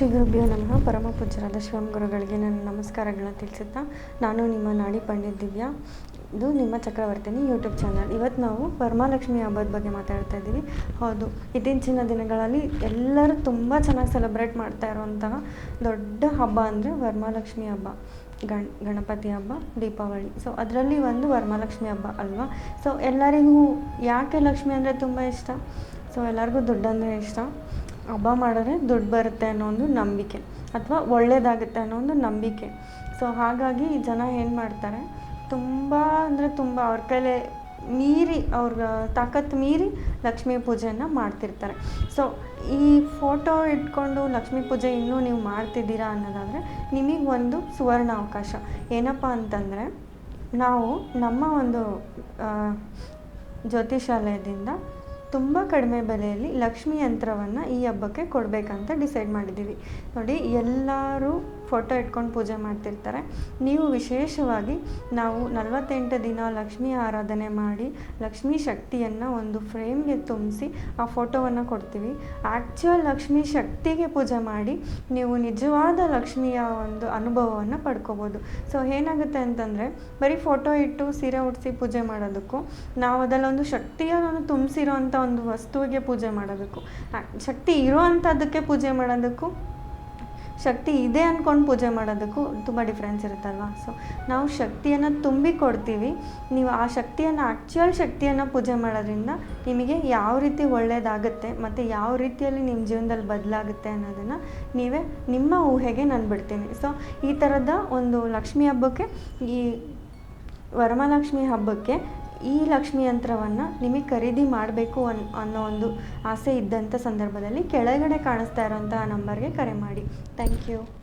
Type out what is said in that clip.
ಶ್ರೀ ಗುರುಭ್ಯೋ ನಮಃ. ಪರಮ ಪೂಜ್ಯರಾದ ಶಿವಂ ಗುರುಗಳಿಗೆ ನನ್ನ ನಮಸ್ಕಾರಗಳನ್ನ ತಿಳಿಸುತ್ತಾ ನಾನು ನಿಮ್ಮ ನಾಡಿ ಪಂಡಿತ್ ದಿವ್ಯಾ. ಇದು ನಿಮ್ಮ ಚಕ್ರವರ್ತಿನಿ ಯೂಟ್ಯೂಬ್ ಚಾನಲ್. ಇವತ್ತು ನಾವು ವರಮಹಾಲಕ್ಷ್ಮಿ ಹಬ್ಬದ ಬಗ್ಗೆ ಮಾತಾಡ್ತಾ ಇದ್ದೀವಿ. ಹೌದು, ಇತ್ತೀಚಿನ ದಿನಗಳಲ್ಲಿ ಎಲ್ಲರೂ ತುಂಬ ಚೆನ್ನಾಗಿ ಸೆಲೆಬ್ರೇಟ್ ಮಾಡ್ತಾ ಇರುವಂತಹ ದೊಡ್ಡ ಹಬ್ಬ ಅಂದರೆ ವರಮಹಾಲಕ್ಷ್ಮಿ ಹಬ್ಬ. ಗಣ, ಗಣಪತಿ ಹಬ್ಬ, ದೀಪಾವಳಿ. ಸೊ ಅದರಲ್ಲಿ ಒಂದು ವರಮಹಾಲಕ್ಷ್ಮಿ ಹಬ್ಬ ಅಲ್ವಾ? ಸೊ ಎಲ್ಲರಿಗೂ ಯಾಕೆ ಲಕ್ಷ್ಮಿ ಅಂದರೆ ತುಂಬ ಇಷ್ಟ? ಸೊ ಎಲ್ಲರಿಗೂ ದುಡ್ಡು ಅಂದರೆ ಇಷ್ಟ. ಹಬ್ಬ ಮಾಡಿದ್ರೆ ದುಡ್ಡು ಬರುತ್ತೆ ಅನ್ನೋ ಒಂದು ನಂಬಿಕೆ ಅಥವಾ ಒಳ್ಳೆಯದಾಗುತ್ತೆ ಅನ್ನೋ ಒಂದು ನಂಬಿಕೆ. ಸೊ ಹಾಗಾಗಿ ಜನ ಏನು ಮಾಡ್ತಾರೆ, ತುಂಬ ಅಂದರೆ ತುಂಬ ಅವ್ರ ಕೈಲೇ ಮೀರಿ, ಅವ್ರ ತಾಕತ್ತು ಮೀರಿ ಲಕ್ಷ್ಮೀ ಪೂಜೆಯನ್ನು ಮಾಡ್ತಿರ್ತಾರೆ. ಸೊ ಈ ಫೋಟೋ ಇಟ್ಕೊಂಡು ಲಕ್ಷ್ಮೀ ಪೂಜೆ ಇನ್ನೂ ನೀವು ಮಾಡ್ತಿದ್ದೀರಾ ಅನ್ನೋದಾದರೆ, ನಿಮಗೆ ಒಂದು ಸುವರ್ಣ ಅವಕಾಶ. ಏನಪ್ಪ ಅಂತಂದರೆ, ನಾವು ನಮ್ಮ ಒಂದು ಜ್ಯೋತಿಷಾಲಯದಿಂದ ತುಂಬ ಕಡಿಮೆ ಬೆಲೆಯಲ್ಲಿ ಲಕ್ಷ್ಮಿ ಯಂತ್ರವನ್ನು ಈ ಹಬ್ಬಕ್ಕೆ ಕೊಡಬೇಕಂತ ಡಿಸೈಡ್ ಮಾಡಿದ್ದೀವಿ. ನೋಡಿ, ಎಲ್ಲರೂ ಫೋಟೋ ಇಟ್ಕೊಂಡು ಪೂಜೆ ಮಾಡ್ತಿರ್ತಾರೆ. ನೀವು ವಿಶೇಷವಾಗಿ ನಾವು ನಲವತ್ತೆಂಟು ದಿನ ಲಕ್ಷ್ಮಿ ಆರಾಧನೆ ಮಾಡಿ, ಲಕ್ಷ್ಮಿ ಶಕ್ತಿಯನ್ನು ಒಂದು ಫ್ರೇಮ್ಗೆ ತುಂಬಿಸಿ ಆ ಫೋಟೋವನ್ನು ಕೊಡ್ತೀವಿ. ಆ್ಯಕ್ಚುಯಲ್ ಲಕ್ಷ್ಮಿ ಶಕ್ತಿಗೆ ಪೂಜೆ ಮಾಡಿ ನೀವು ನಿಜವಾದ ಲಕ್ಷ್ಮಿಯ ಒಂದು ಅನುಭವವನ್ನು ಪಡ್ಕೋಬೋದು. ಸೊ ಏನಾಗುತ್ತೆ ಅಂತಂದರೆ, ಬರೀ ಫೋಟೋ ಇಟ್ಟು ಸೀರೆ ಉಡಿಸಿ ಪೂಜೆ ಮಾಡೋದಕ್ಕೂ ನಾವು ಅದರಲ್ಲೊಂದು ಶಕ್ತಿಯನ್ನು ತುಂಬಿಸಿರೋ ಅಂಥ ಒಂದು ವಸ್ತುವಿಗೆ ಪೂಜೆ ಮಾಡೋದಕ್ಕೂ. ಆ, ಶಕ್ತಿ ಇರೋ ಅಂಥದ್ದಕ್ಕೆ ಪೂಜೆ ಮಾಡೋದಕ್ಕೂ ಶಕ್ತಿ ಇದೆ ಅಂದ್ಕೊಂಡು ಪೂಜೆ ಮಾಡೋದಕ್ಕೂ ತುಂಬ ಡಿಫ್ರೆನ್ಸ್ ಇರುತ್ತಲ್ವ? ಸೊ ನಾವು ಶಕ್ತಿಯನ್ನು ತುಂಬಿ ಕೊಡ್ತೀವಿ. ನೀವು ಆ ಶಕ್ತಿಯನ್ನು ಆ್ಯಕ್ಚುಯಲ್ ಶಕ್ತಿಯನ್ನು ಪೂಜೆ ಮಾಡೋದ್ರಿಂದ ನಿಮಗೆ ಯಾವ ರೀತಿ ಒಳ್ಳೆಯದಾಗುತ್ತೆ ಮತ್ತು ಯಾವ ರೀತಿಯಲ್ಲಿ ನಿಮ್ಮ ಜೀವನದಲ್ಲಿ ಬದಲಾಗುತ್ತೆ ಅನ್ನೋದನ್ನು ನೀವೇ ನಿಮ್ಮ ಊಹೆಗೆ ನಾನು ಬಿಡ್ತೀನಿ ಸೊ ಈ ಥರದ ಒಂದು ಲಕ್ಷ್ಮಿ ಹಬ್ಬಕ್ಕೆ ಈ ವರಮಹಾಲಕ್ಷ್ಮಿ ಹಬ್ಬಕ್ಕೆ ಈ ಲಕ್ಷ್ಮಿ ಯಂತ್ರವನ್ನು ನಿಮಗೆ ಖರೀದಿ ಮಾಡಬೇಕು ಅನ್, ಅನ್ನೋ ಒಂದು ಆಸೆ ಇದ್ದಂಥ ಸಂದರ್ಭದಲ್ಲಿ ಕೆಳಗಡೆ ಕಾಣಿಸ್ತಾ ಇರೋಂಥ ನಂಬರ್ಗೆ ಕರೆ ಮಾಡಿ. Thank you